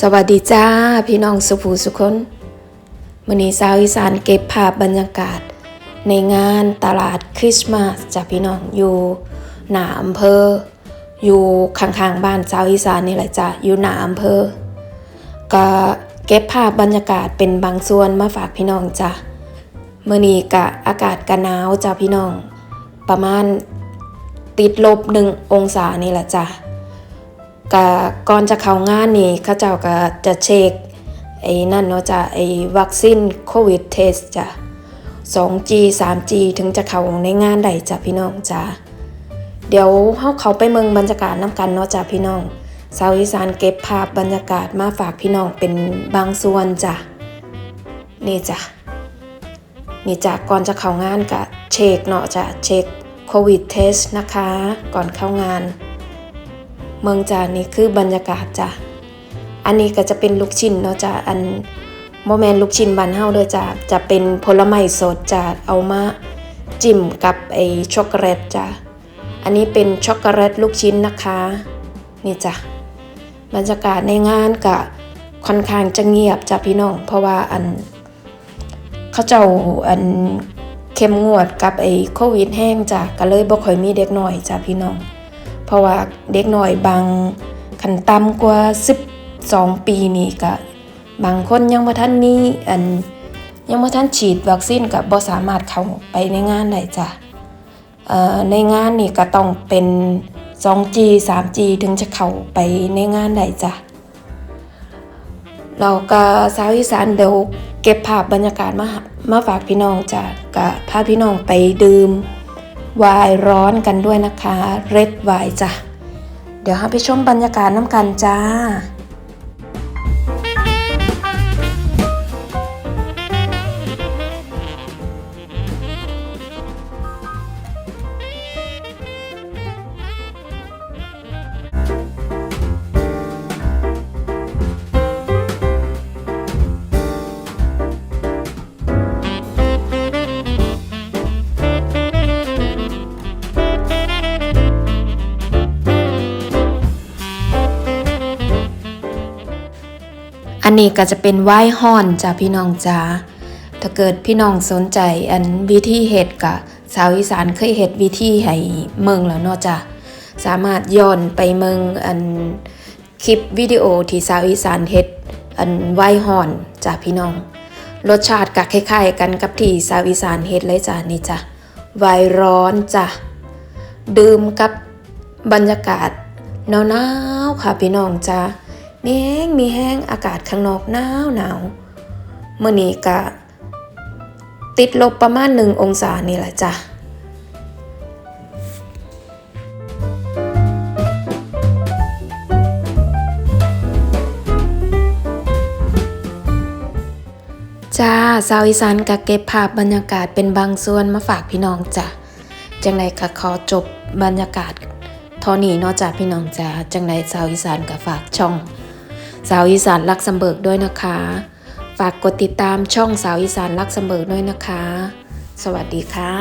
สวัสดีจ้าพี่น้องสุภูสุคนมือนี้สาวอีสานเก็บภาพบรรยากาศ ในงานตลาดคริสต์มาสจ้าพี่น้องอยู่หนาอำเภอ อยู่ข้างๆบ้านสาวอีสานนี่แหละจ้ะอยู่หนาอำเภอ ก็เก็บภาพบรรยากาศเป็นบางส่วนมาฝากพี่น้องจ้ะมื้อนี้กะอากาศกะหนาวจ้าพี่น้อง ประมาณติดลบหนึ่งองศานี่แหละจ้ะ ก็ก่อนจะเข้างานนี่เขาเจ้าก็จะเช็คไอ้นั่นเนาะจ้ะไอ้วัคซีนโควิดเทสจ้ะ 2G 3G ถึงจะเข้าในงานได้จ้ะพี่น้องจ้ะเดี๋ยวเฮาเขาไปเมืองบรรยากาศน้ำกันเนาะจ้ะพี่น้องสาวอีสานเก็บภาพบรรยากาศมาฝากพี่น้องเป็นบางส่วนจ้ะนี่จ้ะนี่จ้ะก่อนจะเข้างานก็เช็คเนาะจ้ะเช็คโควิดเทสนะคะ ก่อนเข้างาน เมืองจานี่คือบรรยากาศจ้ะอันนี้ก็จะเป็นลูกชิ้นเนาะจ้ะอันโมแมนลูกชิ้นบานเฮาเด้อจ้ะจะเป็นผลไม้สดจ้ะเอามาจิ้มกับไอช็อกโกแลตจ้ะอันนี้เป็นช็อกโกแลตลูกชิ้นนะคะนี่จ้ะบรรยากาศในงานก็ค่อนข้างจะเงียบจ้ะพี่น้อง เพราะว่าอันเขาเจ้าอันเข้มงวดกับไอ้โควิดแห้งจ้ะก็เลยบ่ค่อยมีเด็กน้อยจ้ะพี่น้อง เพราะว่าเด็กน้อยบางขันต่ำกว่า 12 ปีนี่ก็บางคนยังบ่ทันมีอันยังบ่ทันฉีดวัคซีนก็บ่สามารถเข้าไปในงานได้จ้ะในงานนี่ก็ต้องเป็น 2G 3G ถึงจะเข้าไปในงานได้จ้ะเราก็สาวอีสานเดี๋ยวเก็บภาพบรรยากาศมามาฝากพี่น้องจ้ะก็พาพี่น้องไปดื่ม วายร้อนกันด้วยนะคะ เรดวายจ้ะ เดี๋ยวเราไปชมบรรยากาศน้ำกันจ้า อันนี้ก็จะเป็นไหว้ฮ้อนจ้ะพี่น้องจ้าถ้าเกิดพี่น้องสนใจอันวิธีเห็ดกะสาวอีสานเคยเห็ดวิธีให้เมืองแล้วเนาะจ้ะสามารถย้อนไปเมืองอันคลิปวิดีโอที่สาวอีสานเห็ดอันไหว้ฮ้อนจ้ะพี่น้อง รสชาติก็คล้ายๆ กันกับที่สาวอีสานเฮ็ดเลยจ้ะนี่จ้ะไวร้อนจ้ะดื่มกับบรรยากาศหนาวๆค่ะพี่น้องจ้ะ มีแห้งมีแห้งอากาศข้างนอกหนาวหนาวเมื่อนี้ก็ติดลบประมาณหนึ่งองศานี่แหละจ้ะจ้าสาวอีสานก็เก็บภาพบรรยากาศเป็นบางส่วนมาฝากพี่น้องจ้ะจังไดก็ขอจบบรรยากาศทอนี้นอกจากพี่น้องจ้าจังไดสาวอีสานก็ฝากช่อง สาวอีสานรักสมเบิกด้วยนะคะ ฝากกดติดตามช่องสาวอีสานรักสมเบิกด้วยนะคะ สวัสดีค่ะ